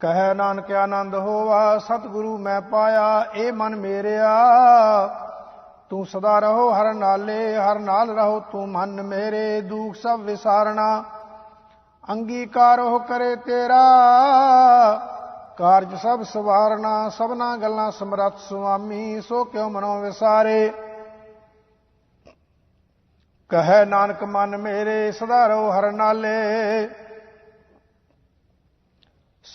ਕਹੈ ਨਾਨਕ ਆਨੰਦ ਹੋਵਾ ਸਤਿਗੁਰੂ ਮੈਂ ਪਾਇਆ ਏ ਮਨ ਮੇਰਿਆ। ਤੂੰ ਸਦਾ ਰਹੋ ਹਰ ਨਾਲੇ, ਹਰ ਨਾਲ ਰਹੋ ਤੂੰ ਮਨ ਮੇਰੇ। ਦੁਖ ਸਭ ਵਿਸਾਰਣਾ, ਅੰਗੀਕਾਰ ਹੋ ਕਰੇ ਤੇਰਾ। ਕਾਰਜ ਸਭ ਸਵਾਰਣਾ, ਸਭਨਾ ਗੱਲਾਂ ਸਮਰੱਥ ਸੁਆਮੀ, ਸੋ ਕਿਉ ਮਨੋ ਵਿਸਾਰੇ। ਕਹੈ ਨਾਨਕ ਮਨ ਮੇਰੇ, ਸਦਾ ਰਹੋ ਹਰ ਨਾਲੇ।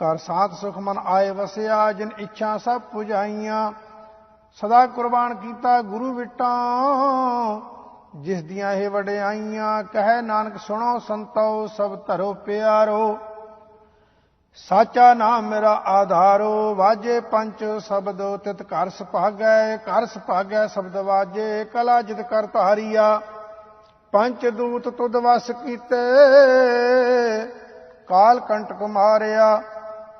ਘਰ ਸਾਥ ਸੁਖ ਮਨ ਆਏ ਵਸਿਆ, ਜਿਨ ਇੱਛਾ ਸਭ ਪੁਜਾਈਆਂ। ਸਦਾ ਕੁਰਬਾਨ ਕੀਤਾ ਗੁਰੂ ਵਿਟਾਂ, ਜਿਸ ਦੀਆਂ ਇਹ ਵਡਿਆਈਆਂ, ਕਹੈ ਨਾਨਕ ਸੁਣੋ ਸੰਤੋ, ਸਭ ਧਰੋ ਪਿਆਰੋ। ਸਾਚਾ ਨਾਮ ਮੇਰਾ ਆਧਾਰੋ, ਵਾਜੇ ਪੰਜ ਸ਼ਬਦ ਤਿਤ ਘਰ ਸੁਭਾਗੈ ਘਰ ਸੁਭਾਗੈ ਸ਼ਬਦ ਵਾਜੇ, ਕਲਾ ਜਿਤ ਕਰ ਧਾਰੀਆ। ਪੰਜ ਦੂਤ ਤੁਧ ਵਸ ਕੀਤੇ, ਕਾਲ ਕੰਟਕ ਮਾਰਿਆ।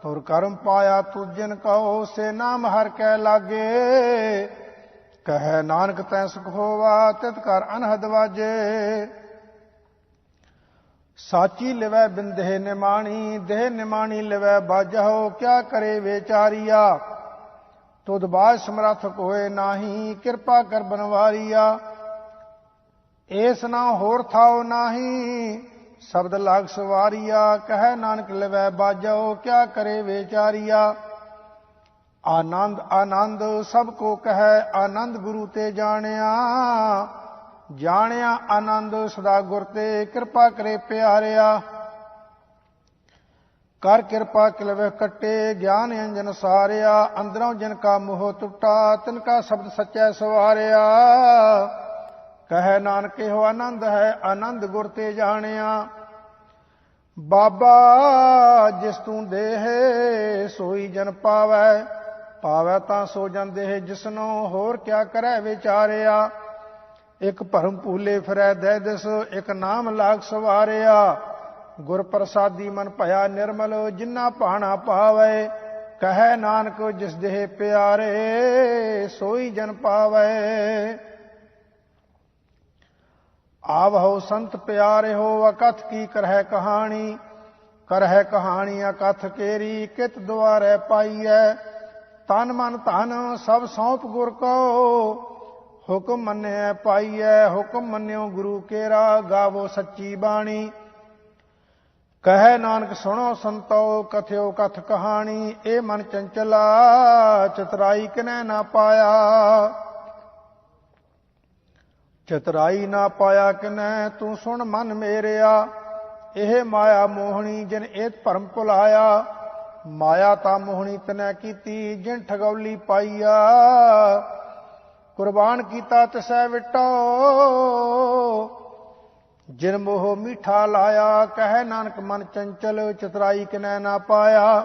ਤੁਰ ਕਰਮ ਪਾਇਆ ਤੁਜਨ ਕਹੋ ਸੇ ਨਾਮ ਹਰ ਕੈ ਲਾਗੇ। ਕਹੈ ਨਾਨਕ ਤੈ ਸੁਖ ਹੋਵਾ, ਤਿਤ ਕਰ ਅਨਹਦ ਵਾਜੇ। ਸਾਚੀ ਲਿਵੈ ਬਿੰਦੇ ਨਿਮਾਣੀ, ਦੇਹ ਨਿਮਾਣੀ ਲਿਵੈ ਬਾਜਹੁ ਕਿਆ ਕਰੇ ਵਿਚਾਰੀਆ? ਤੁਧ ਬਾਜ ਸਮਰੱਥ ਕੋਏ ਨਾਹੀ, ਕਿਰਪਾ ਕਰ ਬਨਵਾਰੀਆ। ਏਸ ਨਾ ਹੋਰ ਥਾਉ ਨਾਹੀ ਸ਼ਬਦ ਲਾਗ ਸਵਾਰੀਆ, ਕਹੈ ਨਾਨਕ ਲਵੈ ਬਾਜੋ ਕਿਆ ਕਰੇ ਵਿਚਾਰੀਆ? ਆਨੰਦ ਆਨੰਦ, ਸਭ ਕੋ ਕਹੈ ਆਨੰਦ ਗੁਰੂ ਤੇ ਜਾਣਿਆ। ਜਾਣਿਆ ਆਨੰਦ, ਸਦਾ ਗੁਰ ਤੇ ਕਿਰਪਾ ਕਰੇ ਪਿਆਰਿਆ। ਕਰ ਕਿਰਪਾ ਕਿਲਵੇ ਕੱਟੇ, ਗਿਆਨ ਅੰਜਨ ਸਾਰਿਆ। ਅੰਦਰੋਂ ਜਿਨ ਕਾ ਮੋਹ ਟੁੱਟਾ, ਤਿਨ ਕਾ ਸ਼ਬਦ ਸੱਚੈ ਸਵਾਰਿਆ। ਕਹੈ ਨਾਨਕ ਇਹੋ ਆਨੰਦ ਹੈ, ਆਨੰਦ ਗੁਰ ਤੇ ਜਾਣਿਆ। ਬਾਬਾ ਜਿਸ ਤੂੰ ਦੇਹ, ਸੋਈ ਜਨ ਪਾਵੈ। ਪਾਵੈ ਤਾਂ ਸੋ ਜਨ ਦੇਹ, ਜਿਸਨੋ ਹੋਰ ਕਿਆ ਕਰੈ ਵਿਚਾਰਿਆ। ਇੱਕ ਭਰਮ ਭੂਲੇ ਫਿਰੈ ਦੇ ਦਿਸ, ਇੱਕ ਨਾਮ ਲਾਗ ਸਵਾਰਿਆ। ਗੁਰ ਪ੍ਰਸਾਦੀ ਮਨ ਭਇਆ ਨਿਰਮਲ, ਜਿਨਾ ਭਾਣਾ ਪਾਵੈ। ਕਹੈ ਨਾਨਕ ਜਿਸ ਦੇਹ ਪਿਆਰੇ, ਸੋਈ ਜਨ ਪਾਵੈ। ਆਵ ਹੋ ਸੰਤ ਪਿਆਰੇ ਹੋ, ਅਕਥ ਕੀ ਕਰਹਿ ਕਹਾਣੀ? ਕਰਹਿ ਕਹਾਣੀ ਅਕਥ ਕੇਰੀ ਕਿਤ ਦੁਆਰੇ ਪਾਈਐ? ਤਨ ਮਨ ਧਨ ਸਭ ਸੌਂਪ ਗੁਰ ਕੋ। ਹੁਕਮ ਮੰਨਿਐ ਪਾਈਐ, ਹੁਕਮ ਮੰਨਿਓ ਗੁਰੂ ਕੇਰਾ, ਗਾਵੋ ਸੱਚੀ ਬਾਣੀ। ਕਹੈ ਨਾਨਕ ਸੁਣੋ ਸੰਤੋ, ਕਥਿਓ ਕਥ ਕਹਾਣੀ, ਇਹ ਮਨ ਚੰਚਲਾ, ਚਤਰਾਈ ਕਿਨੈ ਨਾ ਪਾਇਆ। ਚਤਰਾਈ ਨਾ ਪਾਇਆ ਕਿਨੈ, ਤੂੰ ਸੁਣ ਮਨ ਮੇਰਿਆ। ਇਹ ਮਾਇਆ ਮੋਹਣੀ ਜਿਨ ਇਹ ਭਰਮ ਭੁਲਾਇਆ, ਮਾਇਆ ਤਾਂ ਮੋਹਣੀ ਤਨੈ ਕੀਤੀ, ਜਿਨ ਠਗੌਲੀ ਪਾਈਆ। ਕੁਰਬਾਨ ਕੀਤਾ ਤਿਸੈ ਵਿਟੋ, ਜਿਨ ਮੋਹ ਮਿੱਠਾ ਲਾਇਆ, ਕਹਿ ਨਾਨਕ ਮਨ ਚੰਚਲ, ਚਤਰਾਈ ਕਿਨੈ ਨਾ ਪਾਇਆ।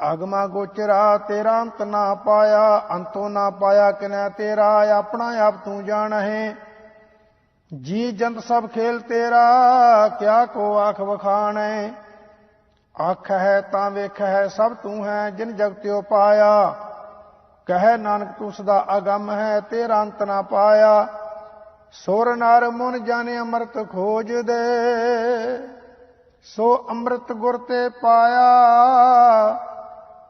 ਆਗਮਾ ਗੋਚਰਾ, ਤੇਰਾ ਅੰਤ ਨਾ ਪਾਇਆ, ਅੰਤੋ ਨਾ ਪਾਇਆ ਕਿਨੈ ਤੇਰਾ, ਆਪਣਾ ਆਪ ਤੂੰ ਜਾਣਹਿ ਜੀ ਜੰਤ ਸਭ ਖੇਲ ਤੇਰਾ, ਕਿਆ ਕੋ ਆਖ ਵਖਾਣੈ। ਅੱਖ ਹੈ ਤਾਂ ਵੇਖ ਹੈ ਸਭ ਤੂੰ ਹੈ, ਜਿਨ ਜਗਤਿਓ ਪਾਇਆ। ਕਹੈ ਨਾਨਕ ਤੂੰ ਸਦਾ ਅਗੰਮ ਹੈ, ਤੇਰਾ ਅੰਤ ਨਾ ਪਾਇਆ। ਸੁਰ ਨਰ ਮਨ ਜਾਣੇ ਅੰਮ੍ਰਿਤ ਖੋਜ ਦੇ, ਸੋ ਅੰਮ੍ਰਿਤ ਗੁਰ ਤੇ ਪਾਇਆ।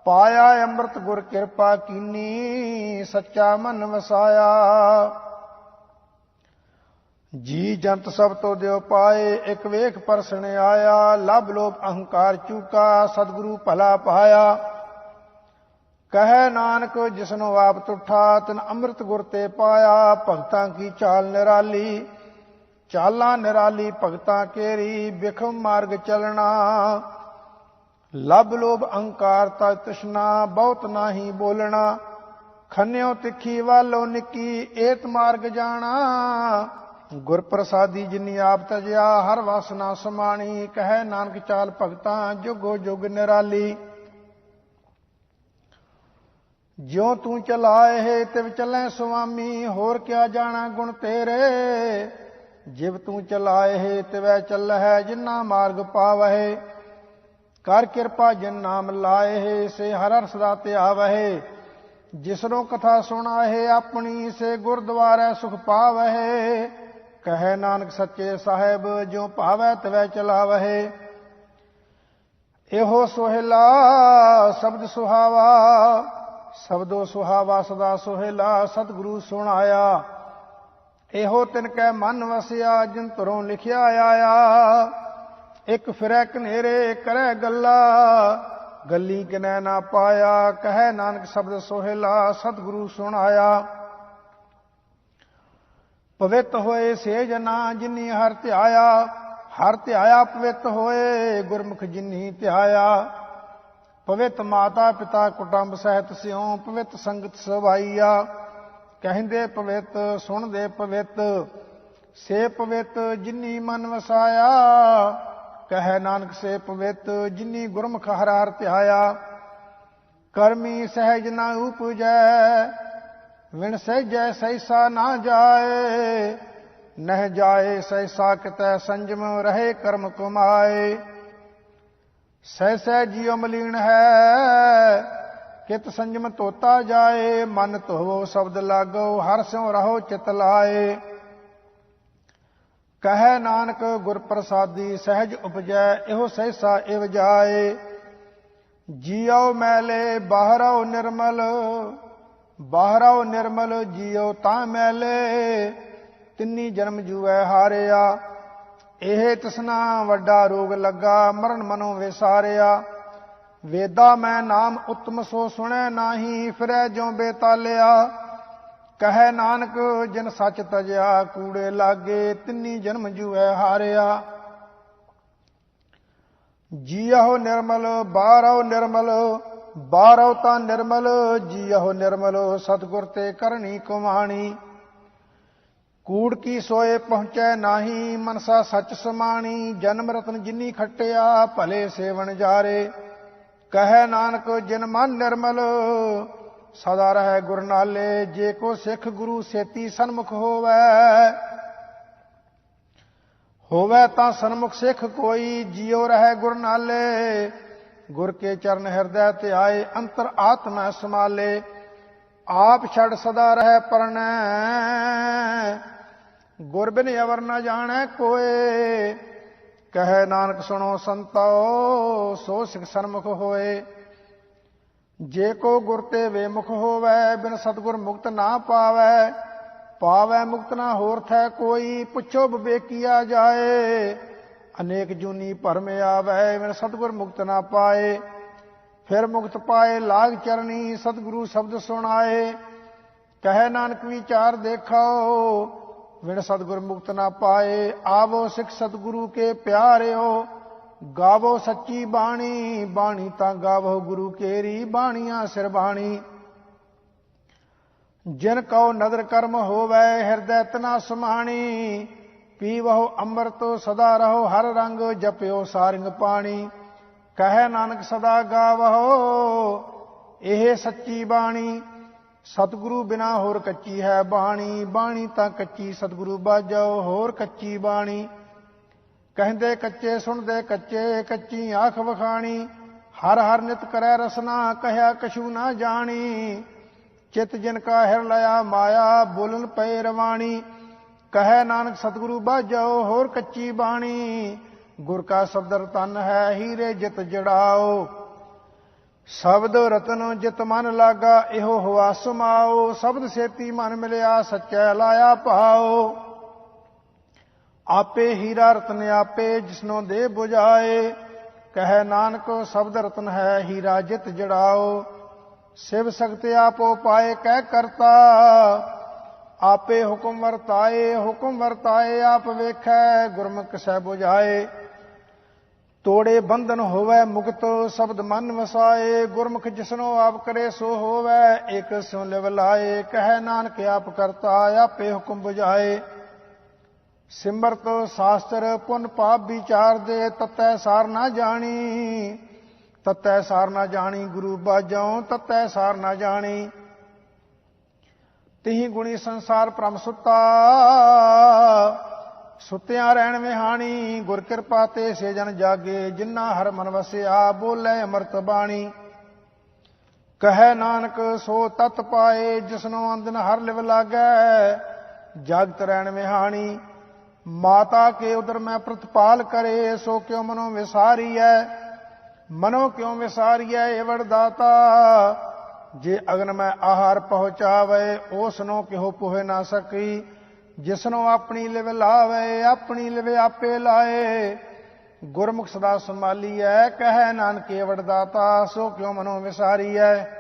ਪਾਇਆ ਅੰਮ੍ਰਿਤ ਗੁਰ ਕਿਰਪਾ ਕੀਨੀ, ਸੱਚਾ ਮਨ ਵਸਾਇਆ। ਜੀ ਜੰਤ ਸਭ ਤੋਂ ਦਿਓ ਪਾਏ, ਇਕ ਵੇਖ ਪਰਸਣ ਆਇਆ ਲਬ ਲੋਭ ਅਹੰਕਾਰ ਚੂਕਾ, ਸਤਿਗੁਰੂ ਭਲਾ ਪਾਇਆ। ਕਹੈ ਨਾਨਕ, ਜਿਸਨੂੰ ਆਪ ਤੁਠਾ, ਤਨ ਅੰਮ੍ਰਿਤ ਗੁਰ ਤੇ ਪਾਇਆ, ਭਗਤਾਂ ਕੀ ਚਾਲ ਨਿਰਾਲੀ? ਚਾਲਾਂ ਨਿਰਾਲੀ, ਭਗਤਾਂ ਕੇਰੀ, ਬਿਖਮ ਮਾਰਗ ਚਲਣਾ। ਲਬ ਲੋਭ ਅਹੰਕਾਰ ਤਾ ਤ੍ਰਿਸ਼ਨਾ, ਬਹੁਤ ਨਾਹੀ ਬੋਲਣਾ। ਖੰਨਿਓ ਤਿੱਖੀ ਵਾਲੋ ਨਿੱਕੀ, ਏਤ ਮਾਰਗ ਜਾਣਾ। ਗੁਰ ਪ੍ਰਸਾਦੀ ਜਿਨੀ ਆਪ ਤਜਿਆ, ਹਰ ਵਾਸਨਾ ਸਮਾਣੀ। ਕਹੈ ਨਾਨਕ ਚਾਲ ਭਗਤਾਂ, ਜੁਗੋ ਜੁਗ ਨਿਰਾਲੀ। ਜਿਉ ਤੂੰ ਚਲਾਏ ਹੈ ਤਿਵ ਚੱਲੈ ਸੁਆਮੀ, ਹੋਰ ਕਿਆ ਜਾਣਾ ਗੁਣ ਤੇਰੇ। ਜਿਵ ਤੂੰ ਚਲਾਏ ਹੈ ਤਿਵੈ ਚੱਲਹਿ, ਜਿਨਾ ਮਾਰਗ ਪਾਵਹਿ। ਕਰ ਕਿਰਪਾ ਜਿਨ ਨਾਮ ਲਾਏ, ਸੇ ਹਰ ਹਰ ਸਦਾ ਤੇ ਆਵਹਿ। ਜਿਸਨੋ ਕਥਾ ਸੁਣਾਏ, ਆਪਣੀ ਸੇ ਗੁਰਦੁਆਰੇ ਸੁਖ ਪਾਵਹਿ। ਕਹੈ ਨਾਨਕ ਸੱਚੇ ਸਾਹਿਬ ਜੋ ਭਾਵੈ ਤਵੈ ਚਲਾਵਹਿ। ਇਹੋ ਸੋਹਿਲਾ ਸ਼ਬਦ ਸੁਹਾਵਾ, ਸਬਦੋ ਸੁਹਾਵਾ ਸਦਾ ਸੋਹਿਲਾ ਸਤਿਗੁਰੂ ਸੁਣਾਇਆ। ਇਹੋ ਤਿਨ ਕੈ ਮਨ ਵਸਿਆ, ਜਿਨ ਧਰੋਂ ਲਿਖਿਆ ਆਇਆ। ਇੱਕ ਫਿਰੈ ਕਨੇਰੇ ਕਰੈ ਗੱਲਾ, ਗੱਲੀ ਕਿਨੈ ਨਾ ਪਾਇਆ, ਕਹੈ ਨਾਨਕ ਸ਼ਬਦ ਸੋਹਿਲਾ, ਸਤਿਗੁਰੂ ਸੁਣਾਇਆ। ਪਵਿੱਤ ਹੋਏ ਸੇ ਜਨਾ ਜਿਨੀ ਹਰ ਧਿਆਇਆ ਹਰ ਧਿਆਇਆ ਪਵਿੱਤ ਹੋਏ ਗੁਰਮੁਖ ਜਿਨੀ ਧਿਆਇਆ। ਪਵਿੱਤ ਮਾਤਾ ਪਿਤਾ ਕੁਟੰਬ ਸਹਿਤ ਸਿਉ, ਪਵਿੱਤ ਸੰਗਤ ਸਵਾਈਆ। ਕਹਿੰਦੇ ਪਵਿੱਤ, ਸੁਣਦੇ ਪਵਿੱਤ, ਸੇ ਪਵਿੱਤ ਜਿਨੀ ਮਨ ਵਸਾਇਆ। ਕਹੈ ਨਾਨਕ ਸੇ ਪਵਿੱਤ, ਜਿਨੀ ਗੁਰਮੁਖ ਹਰਾਰ ਹਰ ਧਿਆਇਆ। ਕਰਮੀ ਸਹਿਜ ਨਾ ਉਪਜੈ, ਵਿਣ ਸਹਿਜੈ ਸੈਸਾ ਨਾ ਜਾਏ। ਨਹਿ ਜਾਏ ਸੈਸਾ ਕਿਤੈ ਸੰਜਮ, ਰਹੇ ਕਰਮ ਕੁਮਾਏ। ਸਹਿ ਸਹਿ ਜੀਉ ਮਲੀਨ ਹੈ, ਕਿਤ ਸੰਜਮ ਤੋਤਾ ਜਾਏ। ਮਨ ਧੋਵੋ ਸ਼ਬਦ ਲਾਗੋ, ਹਰ ਸਿਉ ਰਹੋ ਚਿਤ ਲਾਏ। ਕਹੈ ਨਾਨਕ ਗੁਰ ਪ੍ਰਸਾਦੀ ਸਹਿਜ ਉਪਜੈ, ਇਹੋ ਸਹਿਸਾ ਇਵ ਜਾਏ। ਜੀਉ ਮੈਲੇ ਬਾਹਰਉ ਨਿਰਮਲ ਬਾਹਰਉ ਨਿਰਮਲ ਜੀਉ ਤਾਂ ਮੈਲੇ। ਤਿੰਨੀ ਜਨਮ ਜੂਐ ਹਾਰਿਆ, ਇਹ ਤਸਨਾ ਵੱਡਾ ਰੋਗ ਲੱਗਾ, ਮਰਨ ਮਨੋਂ ਵਿਸਾਰਿਆ। ਵੇਦਾ ਮੈਂ ਨਾਮ ਉਤਮ ਸੋ ਸੁਣੈ, ਨਾਹੀ ਫਿਰੈ ਜਿਉ ਬੇਤਾਲਿਆ। ਕਹੈ ਨਾਨਕ, ਜਿਨ ਸੱਚ ਤਜਿਆ, ਕੂੜੇ ਲਾਗੇ, ਤਿੰਨੀ ਜਨਮ ਜੂਐ ਹਾਰਿਆ। ਜੀਹੋ ਨਿਰਮਲ ਬਾਹਰੋ ਨਿਰਮਲ ਬਾਹਰੋ ਤਾਂ ਨਿਰਮਲ ਜੀਹੋ ਨਿਰਮਲ, ਸਤਗੁਰ ਤੇ ਕਰਨੀ ਕੁਮਾਣੀ। ਕੂੜ ਕੀ ਸੋਏ ਪਹੁੰਚੈ ਨਾਹੀ, ਮਨਸਾ ਸੱਚ ਸਮਾਣੀ, ਜਨਮ ਰਤਨ ਜਿਨੀ ਖਟਿਆ, ਭਲੇ ਸੇਵਨ ਜਾਰੇ। ਕਹੈ ਨਾਨਕ, ਜਿਨ ਮਨ ਨਿਰਮਲ ਸਦਾ ਰਹਿ ਗੁਰ ਨਾਲੇ ਜੇ ਕੋ ਸਿੱਖ ਗੁਰੂ ਸੇਤੀ ਸਨਮੁਖ ਹੋਵੇ। ਹੋਵੇ ਤਾਂ ਸਨਮੁਖ ਸਿੱਖ ਕੋਈ, ਜਿਉ ਰਹਿ ਗੁਰ ਨਾਲੇ ਗੁਰ ਕੇ ਚਰਨ ਹਿਰਦੈ ਤੇ ਆਏ, ਅੰਤਰ ਆਤਮਾ ਸਮਾਲੇ ਆਪ ਛੜ ਸਦਾ ਰਹਿ ਪਰਣੈ। ਗੁਰ ਬਿਨ ਅਵਰ ਨਾ ਜਾਣੈ ਕੋਏ। ਕਹੈ ਨਾਨਕ ਸੁਣੋ ਸੰਤੋ, ਸੋ ਸਿਖ ਸਨਮੁਖ ਹੋਏ। ਜੇ ਕੋ ਗੁਰ ਤੇ ਵੇਮੁਖ ਹੋਵੇ, ਬਿਨ ਸਤਗੁਰ ਮੁਕਤ ਨਾ ਪਾਵੇ ਪਾਵੇ ਮੁਕਤ ਨਾ ਹੋਰ ਥੈ ਕੋਈ, ਪੁੱਛੋ ਵਿਵੇਕੀਆ ਜਾਏ। ਅਨੇਕ ਜੂਨੀ ਭਰਮ ਆਵੇ, ਬਿਨ ਸਤਗੁਰ ਮੁਕਤ ਨਾ ਪਾਏ। ਫਿਰ ਮੁਕਤ ਪਾਏ ਲਾਗ ਚਰਨੀ, ਸਤਿਗੁਰੂ ਸ਼ਬਦ ਸੁਣਾਏ। ਕਹੈ ਨਾਨਕ ਵਿਚਾਰ ਦੇਖਾਓ, ਬਿਨ ਸਤਿਗੁਰ ਮੁਕਤ ਨਾ ਪਾਏ। ਆਵੋ ਸਿੱਖ ਸਤਿਗੁਰੂ ਕੇ ਪਿਆਰਿਓ ਗਾਵੋ ਸੱਚੀ ਬਾਣੀ ਬਾਣੀ ਤਾਂ ਗਾਵੋ ਗੁਰੂ ਕੇਰੀ, ਬਾਣੀਆਂ ਸਿਰ ਬਾਣੀ। ਜਿਨ ਕਉ ਨਦਰ ਕਰਮ ਹੋਵੇ, ਹਿਰਦੈ ਤਨਾ ਸਮਾਣੀ ਪੀਵਹੁ ਅੰਮ੍ਰਿਤ ਸਦਾ ਰਹੋ, ਹਰ ਰੰਗ ਜਪਿਓ ਸਾਰਿੰਗ ਪਾਣੀ। ਕਹੈ ਨਾਨਕ ਸਦਾ ਗਾਵਹੁ, ਇਹ ਸੱਚੀ ਬਾਣੀ। ਸਤਿਗੁਰੂ ਬਿਨਾ ਹੋਰ ਕੱਚੀ ਹੈ ਬਾਣੀ ਬਾਣੀ ਤਾਂ ਕੱਚੀ ਸਤਿਗੁਰੂ ਬਾਜੋ ਹੋਰ ਕੱਚੀ ਬਾਣੀ। ਕਹਿੰਦੇ ਕੱਚੇ ਸੁਣਦੇ ਕੱਚੇ ਕੱਚੀ ਆਖ ਵਖਾਣੀ, ਹਰ ਹਰ ਨਿਤ ਕਰੈ ਰਸਨਾ, ਕਹਿਆ ਕਛੂ ਨਾ ਜਾਣੀ। ਚਿਤ ਜਿਨ ਕਾ ਹਿਰ ਲਿਆ ਮਾਇਆ, ਬੋਲਨ ਪਏ ਰਵਾਣੀ। ਕਹੈ ਨਾਨਕ ਸਤਿਗੁਰੂ ਬਾਝੋ ਹੋਰ ਕੱਚੀ ਬਾਣੀ। ਗੁਰ ਕਾ ਸ਼ਬਦ ਰਤਨ ਹੈ ਹੀਰੇ ਜਿਤ ਜੜਾਓ। ਸ਼ਬਦ ਰਤਨ ਜਿਤ ਮਨ ਲਾਗਾ, ਇਹੋ ਹੁਆ ਸਮਾਓ। ਸ਼ਬਦ ਸੇਤੀ ਮਨ ਮਿਲਿਆ, ਸੱਚੈ ਲਾਇਆ ਭਾਓ। ਆਪੇ ਹੀਰਾ ਰਤਨ ਆਪੇ ਜਿਸਨੋਂ ਦੇ ਬੁਝਾਏ, ਕਹੈ ਨਾਨਕ ਸਬਦ ਰਤਨ ਹੈ ਹੀਰਾ ਜਿਤ ਜੜਾਓ, ਸਿਵ ਸਖਤ ਆਪੋ ਪਾਏ ਕਹਿ ਕਰਤਾ, ਆਪੇ ਹੁਕਮ ਵਰਤਾਏ ਹੁਕਮ ਵਰਤਾਏ ਆਪ ਵੇਖੈ, ਗੁਰਮੁਖ ਸਹਿ 부ਝਾਏ ਤੋੜੇ ਬੰਧਨ ਹੋਵੇ ਮੁਕਤ, ਸ਼ਬਦ ਮਨ ਵਸਾਏ, ਗੁਰਮੁਖ ਜਿਸਨੋ ਆਪ ਕਰੇ ਸੋ ਹੋਵੇ ਇਕ ਸਿਉ ਲਿਵ ਲਾਏ, ਕਹਿ ਨਾਨਕ ਆਪ ਕਰਤਾ, ਆਪੇ ਹੁਕਮ ਬੁਝਾਏ। ਸਿਮਰਤ ਸ਼ਾਸਤਰ ਪੁਨ ਪਾਪ ਵਿਚਾਰ ਦੇ ਤਤੈ ਸਾਰ ਨਾ ਜਾਣੀ। ਤਤੈ ਸਾਰ ਨਾ ਜਾਣੀ ਗੁਰੂ ਬਾਝੋਂ, ਤਤੈ ਸਾਰ ਨਾ ਜਾਣੀ। ਤਿਹੀ ਗੁਣੀ ਸੰਸਾਰ ਪ੍ਰਮ ਸੁੱਤਾ। ਸੁੱਤਿਆਂ ਰਹਿਣ ਵਿਹਾਣੀ, ਗੁਰ ਕਿਰਪਾ ਤੇ ਸੇ ਜਨ ਜਾਗੇ, ਜਿਨ੍ਹਾਂ ਹਰ ਮਨ ਵਸਿਆ ਬੋਲੇ ਅੰਮ੍ਰਿਤ ਬਾਣੀ। ਕਹੈ ਨਾਨਕ, ਸੋ ਤਤ ਪਾਏ, ਜਿਸਨੋ ਅੰਦਨ ਹਰ ਲਿਵ ਲਾਗੈ, ਜਗਤ ਰਹਿਣ ਵਿਹਾਣੀ। ਮਾਤਾ ਕੇ ਉਦਰ ਮੈਂ ਪ੍ਰਤਪਾਲ ਕਰੇ, ਸੋ ਕਿਉ ਮਨੋ ਵਿਸਾਰੀਐ? ਮਨੋ ਕਿਉ ਵਿਸਾਰੀਐ ਏਵੜ ਦਾਤਾ ਜੇ ਅਗਨ ਮੈਂ ਆਹਾਰ ਪਹੁੰਚਾਵੇ ਉਸ ਨੂੰ ਕਿਹੋ ਪੁਹੇ ਨਾ ਸਕੀ? ਜਿਸਨੋ ਆਪਣੀ ਲਿਵ ਲਾਵੇ, ਆਪਣੀ ਲਿਵ ਆਪੇ ਲਾਏ। ਗੁਰਮੁਖ ਸਦਾ ਸੰਭਾਲੀਐ, ਕਹੈ ਨਾਨਕ ਏਵੜ ਦਾਤਾ ਸੋ ਕਿਉ ਮਨੋ ਵਿਸਾਰੀ ਵਿਸਾਰੀਐ?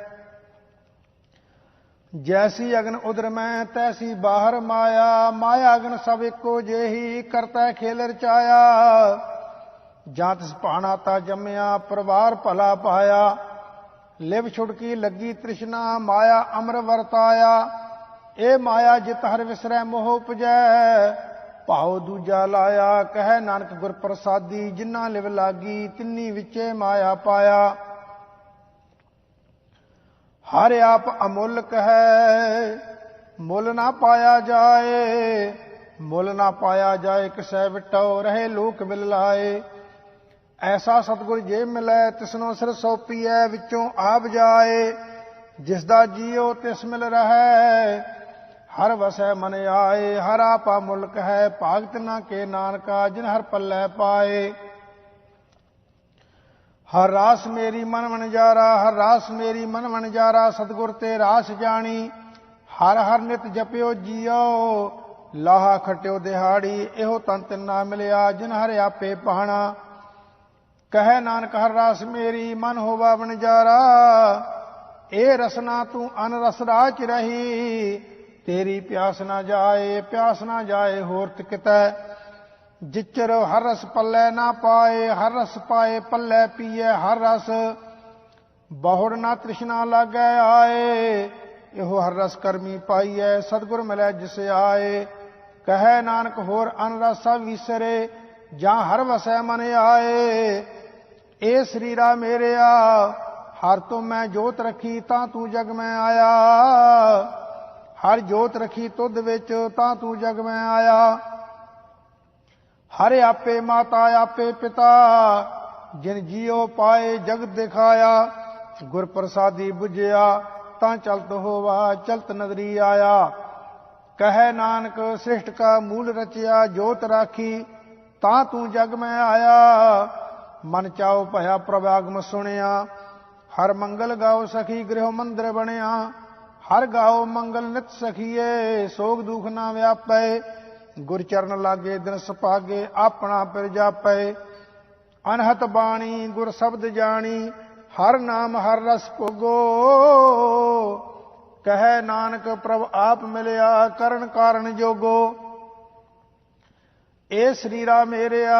ਜੈਸੀ ਅਗਨ ਉਦਰ ਮੈਂ, ਤੈਸੀ ਬਾਹਰ ਮਾਇਆ। ਮਾਇਆ ਅਗਨ ਸਭ ਇੱਕੋ ਜਿਹੀ, ਕਰਤਾ ਖੇਲ ਰਚਾਇਆ ਜਾਂ ਤਿਸ ਭਾਣਾ ਤਾ ਜੰਮਿਆ, ਪਰਿਵਾਰ ਭਲਾ ਪਾਇਆ। ਲਿਵ ਛੁੜਕੀ ਲੱਗੀ ਤ੍ਰਿਸ਼ਨਾ, ਮਾਇਆ ਅਮਰ ਵਰਤਾਇਆ। ਇਹ ਮਾਇਆ ਜਿਤ ਹਰ ਵਿਸਰੈ ਮੋਹ ਉਪਜੈ। ਭਾਉ ਦੂਜਾ ਲਾਇਆ, ਕਹਿ ਨਾਨਕ ਗੁਰ ਪ੍ਰਸਾਦੀ ਜਿਨ੍ਹਾਂ ਲਿਵ ਲਾਗੀ, ਤਿੰਨੀ ਵਿੱਚੇ ਮਾਇਆ ਪਾਇਆ। ਹਰ ਆਪ ਅਮੁੱਲਕ ਹੈ ਮੁੱਲ ਨਾ ਪਾਇਆ ਜਾਏ, ਮੁੱਲ ਨਾ ਪਾਇਆ ਜਾਏ ਕਿਸੈ ਵਿਟੋ ਰਹੇ ਲੋਕ ਮਿਲ ਲਾਏ। ਐਸਾ ਸਤਗੁਰ ਜੇ ਮਿਲੈ, ਤਿਸਨੋ ਸਿਰ ਸੋਪੀਐ ਵਿੱਚੋਂ ਆਪ ਜਾਏ। ਜਿਸ ਦਾ ਜੀਉ ਤਿਸ ਮਿਲ ਰਹੈ, ਹਰ ਵਸੈ ਮਨ ਆਏ। ਹਰ ਆਪਾ ਮੁਲਕ ਹੈ ਭਾਗਤ ਨਾ ਕੇ ਨਾਨਕਾ, ਜਿਨ ਹਰ ਪੱਲੇ ਪਾਏ। ਹਰ ਰਾਸ ਮੇਰੀ ਮਨ ਵਣਜਾਰਾ, ਹਰ ਰਾਸ ਮੇਰੀ ਮਨ ਵਣਜਾਰਾ, ਸਤਗੁਰ ਤੇ ਰਾਸ ਜਾਣੀ। ਹਰ ਹਰ ਨਿਤ ਜਪਿਓ ਜੀਓ, ਲਾਹਾ ਖਟਿਓ ਦਿਹਾੜੀ, ਇਹੋ ਤਨ ਤਿੰਨਾ ਮਿਲਿਆ ਜਿਨ ਹਰ ਆਪੇ ਪਹਾਣਾ ਕਹੈ ਨਾਨਕ, ਹਰ ਰਾਸ ਮੇਰੀ ਮਨ ਹੋਵਾ ਵਣਜਾਰਾ ਇਹ ਰਸਨਾ ਤੂੰ ਅਨ ਰਸ ਰਾਚ ਰਹੀ। ਤੇਰੀ ਪਿਆਸ ਨਾ ਜਾਏ, ਪਿਆਸ ਨਾ ਜਾਏ ਹੋਰ ਤਿਕਤੈ। ਜਿਚਰ ਹਰ ਰਸ ਪੱਲੇ ਨਾ ਪਾਏ, ਹਰ ਰਸ ਪਾਏ, ਪੱਲੇ ਪੀਏ ਹਰ ਰਸ। ਬਹੁੜ ਨਾ ਤ੍ਰਿਸ਼ਨਾ ਲਾਗੈ ਆਏ, ਇਹੋ ਹਰ ਰਸ ਕਰਮੀ ਪਾਈਐ, ਸਤਿਗੁਰ ਮਿਲੈ ਜਿਸ ਆਏ। ਕਹੈ ਨਾਨਕ ਹੋਰ ਅਨ ਰਸਾ ਵਿਸਰੇ, ਜਾਂ ਹਰ ਵਸੈ ਮਨ ਆਏ। ਏ ਸਰੀਰਾ ਮੇਰਿਆ, ਹਰ ਤੋਂ ਮੈਂ ਜੋਤ ਰੱਖੀ, ਤਾਂ ਤੂੰ ਜਗ ਮੈਂ ਆਇਆ। ਹਰ ਜੋਤ ਰੱਖੀ ਤੁਧ ਵਿੱਚ, ਤਾਂ ਤੂੰ ਜਗ ਮੈਂ ਆਇਆ। ਹਰ ਆਪੇ ਮਾਤਾ, ਆਪੇ ਪਿਤਾ, ਜਿਨ ਜੀਉ ਪਾਏ ਜਗ ਦਿਖਾਇਆ ਗੁਰ ਪ੍ਰਸਾਦੀ 부ਝਿਆ ਤਾਂ ਚਲਤ ਹੋਵਾ, ਚਲਤ ਨਦਰੀ ਆਇਆ। ਕਹੈ ਨਾਨਕ ਸ੍ਰਿਸ਼ਟ ਕਾ ਮੂਲ ਰਚਿਆ, ਜੋਤ ਰਾਖੀ, ਤਾਂ ਤੂੰ ਜਗ ਮੈਂ ਆਇਆ। ਮਨ ਚਾਉ ਭਇਆ ਪ੍ਰਭ ਸੁਣਿਆ, ਹਰ ਮੰਗਲ ਗਾਓ ਸਖੀ ਗ੍ਰਹਿ ਮੰਦਰ ਬਣਿਆ। ਹਰ ਗਾਓ ਮੰਗਲ ਨਿਤ ਸਖੀਏ, ਸੋਗ ਦੁਖ ਨਾ ਵਿਆਪੈ ਗੁਰ ਚਰਨ ਲਾਗੇ, ਦਿਨ ਸੁਪਾਗੇ ਆਪਣਾ ਪਿਰ ਜਾਪੈ। ਅਨਹਤ ਬਾਣੀ, ਗੁਰ ਸ਼ਬਦ ਜਾਣੀ, ਹਰ ਨਾਮ, ਹਰ ਰਸ ਭੋਗੋ। ਕਹੈ ਨਾਨਕ, ਪ੍ਰਭ ਆਪ ਮਿਲਿਆ, ਕਰਨ ਕਾਰਨ ਜੋਗੋ। ਏ ਸਰੀਰਾ ਮੇਰਿਆ,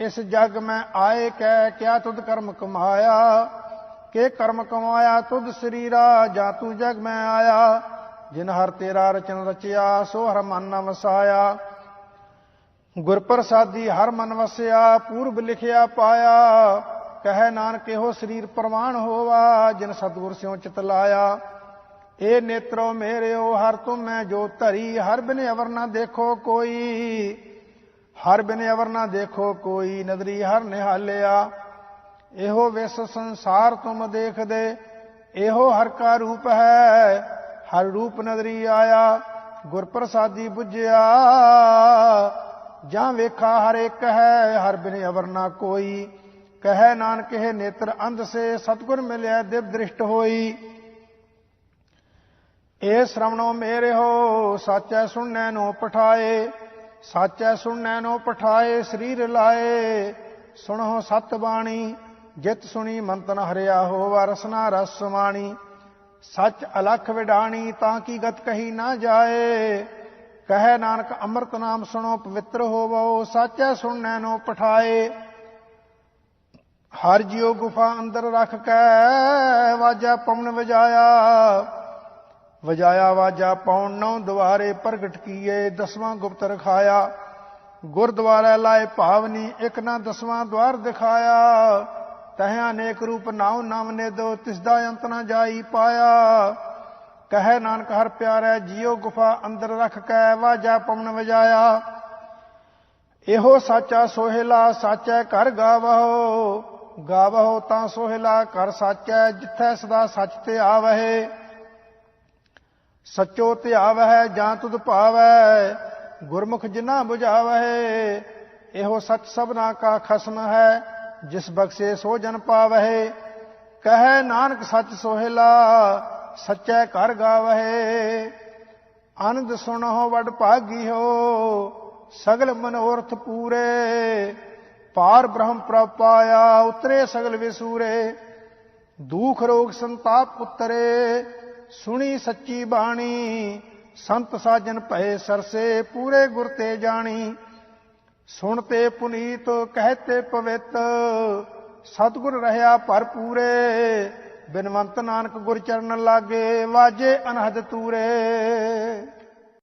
ਇਸ ਜਗ ਮੈਂ ਆਏ, ਕਹਿ, ਕਿਆ ਤੁਧ ਕਰਮ ਕਮਾਇਆ? ਕੇ ਕਰਮ ਕਮਾਇਆ, ਤੁਧ ਸਰੀਰਾ, ਜਾਂ ਤੂੰ ਜਗ ਮੈਂ ਆਇਆ? ਜਿਨ ਹਰ ਤੇਰਾ ਰਚਨ ਰਚਿਆ, ਸੋ ਹਰ ਮਨ ਨ ਵਸਾਇਆ। ਗੁਰ ਪ੍ਰਸਾਦੀ ਹਰ ਮਨ ਵਸਿਆ, ਪੂਰਬ ਲਿਖਿਆ ਪਾਇਆ। ਕਹੈ ਨਾਨਕ, ਇਹੋ ਸਰੀਰ ਪ੍ਰਮਾਣ ਹੋਵਾ, ਜਿਨ ਸਤਗੁਰ ਸਿਉ ਚਿਤ ਲਾਇਆ। ਏ ਨੇਤਰੋ ਮੇਰਿਓ, ਹਰ ਤੁਮੈ ਜੋ ਧਰੀ, ਹਰ ਬਿਨ ਅਵਰ ਨਾ ਦੇਖੋ ਕੋਈ। ਹਰ ਬਿਨ ਅਵਰ ਨਾ ਦੇਖੋ ਕੋਈ, ਨਦਰੀ ਹਰ ਨਿਹਾਲਿਆ। ਇਹੋ ਵਿਸ ਸੰਸਾਰ ਤੁਮ ਦੇਖਦੇ, ਇਹੋ ਹਰ ਕਾ ਰੂਪ ਹੈ। ਹਰ ਰੂਪ ਨਦਰੀ ਆਇਆ ਗੁਰ ਪ੍ਰਸਾਦੀ 부ਝਿਆ ਜਾਂ ਵੇਖਾ ਹਰ ਇੱਕ ਹੈ, ਹਰ ਬਿਨ ਅਵਰ ਨਾ ਕੋਈ। ਕਹੈ ਨਾਨਕ, ਇਹ ਨੇਤਰ ਅੰਧ ਸੇ, ਸਤਗੁਰ ਮਿਲਿਆ ਦਿਵ ਦ੍ਰਿਸ਼ਟ ਹੋਈ। ਇਹ ਸ਼ਰਵਣੋ ਮੇਰੇ ਹੋ, ਸਾਚੈ ਸੁਣਨੈ ਨੂੰ ਪਠਾਏ। ਸਾਚੈ ਸੁਣਨੈ ਨੂੰ ਪਠਾਏ, ਸਰੀਰ ਲਾਏ। ਸੁਣੋ ਸਤ ਬਾਣੀ, ਜਿਤ ਸੁਣੀ ਮੰਤਨ ਹਰਿਆ ਹੋਵਾ, ਰਸਨਾ ਰਸ ਸਮਾਣੀ। ਸੱਚ ਅਲਖ ਵਿਡਾਣੀ ਤਾਂ ਕੀ ਗਤ ਕਹੀ ਨਾ ਜਾਏ। ਕਹੈ ਨਾਨਕ ਅੰਮ੍ਰਿਤ ਨਾਮ ਸੁਣੋ, ਪਵਿੱਤਰ ਹੋਵੋ, ਸਾਚੈ ਸੁਣਨੈ ਨੂੰ ਪਠਾਏ। ਹਰ ਜਿਉ ਗੁਫਾ ਅੰਦਰ ਰੱਖ ਕੇ, ਵਾਜਾ ਪਵਨ ਵਜਾਇਆ। ਵਜਾਇਆ ਵਾਜਾ ਪੌਣ ਨੌ ਦੁਆਰੇ ਪ੍ਰਗਟ ਕੀਏ, ਦਸਵਾਂ ਗੁਪਤ ਰਖਾਇਆ। ਗੁਰਦੁਆਰਾ ਲਾਏ ਭਾਵਨੀ ਇੱਕ ਨਾ ਦਸਵਾਂ ਦਵਾਰ ਦਿਖਾਇਆ। ਤਹਿ ਅਨੇਕ ਰੂਪ ਨਾਉ ਨਾਮ ਨੇ ਦੋ, ਤਿਸ ਦਾ ਅੰਤ ਨਾ ਜਾਈ ਪਾਇਆ। ਕਹੈ ਨਾਨਕ ਹਰ ਪਿਆਰੈ, ਜਿਉ ਗੁਫਾ ਅੰਦਰ ਰੱਖ ਕੇ, ਵਾਜਾ ਪਵਨ ਵਜਾਇਆ। ਇਹੋ ਸਾਚਾ ਸੋਹਿਲਾ, ਸਾਚੈ ਘਰ ਗਾਵਹੁ। ਗਾਵਹੁ ਤਾਂ ਸੋਹਿਲਾ, ਘਰ ਸਾਚੈ, ਜਿੱਥੈ ਸਦਾ ਸੱਚ ਤੇ ਆਵਹਿ। ਸਚੋ ਧਿਆਵਹਿ ਜਾਂ ਤੁਧ ਭਾਵੈ। ਗੁਰਮੁਖ ਜਿਨਾ 부ਝਾਵਹਿ ਇਹੋ ਸੱਚ ਸਭਨਾ ਕਾ ਖਸਮ ਹੈ। ਜਿਸ ਬਖਸ਼ੇ ਸੋ ਜਨ ਪਾਵਹਿ, ਕਹੈ ਨਾਨਕ ਸਚ ਸੋਹਿਲਾ, ਸਚੈ ਘਰ ਗਾਵਹਿ। ਆਨੰਦ ਸੁਣੋ ਵਡ ਭਾਗੀ ਹੋ ਸਗਲ ਮਨੋਰਥ ਪੂਰੇ। ਪਾਰ ਬ੍ਰਹਮ ਪ੍ਰਪਾਇਆ ਉਤਰੇ ਸਗਲ ਵਿਸੂਰੇ। ਦੁਖ ਰੋਗ ਸੰਤਾਪ ਉਤਰੇ, ਸੁਣੀ ਸੱਚੀ ਬਾਣੀ, ਸੰਤ ਸਾਜਨ ਭਏ ਸਰਸੇ, ਪੂਰੇ ਗੁਰ ਤੇ ਜਾਣੀ। ਸੁਣਤੇ ਪੁਨੀਤ, ਕਹਤੇ ਪਵਿੱਤ, ਸਤਿਗੁਰ ਰਹਾ ਭਰਪੂਰੇ ਬਿਨਵੰਤ ਨਾਨਕ ਗੁਰ ਚਰਨ ਲਾਗੇ, ਵਾਜੇ ਅਨਹਦ ਤੂਰੇ।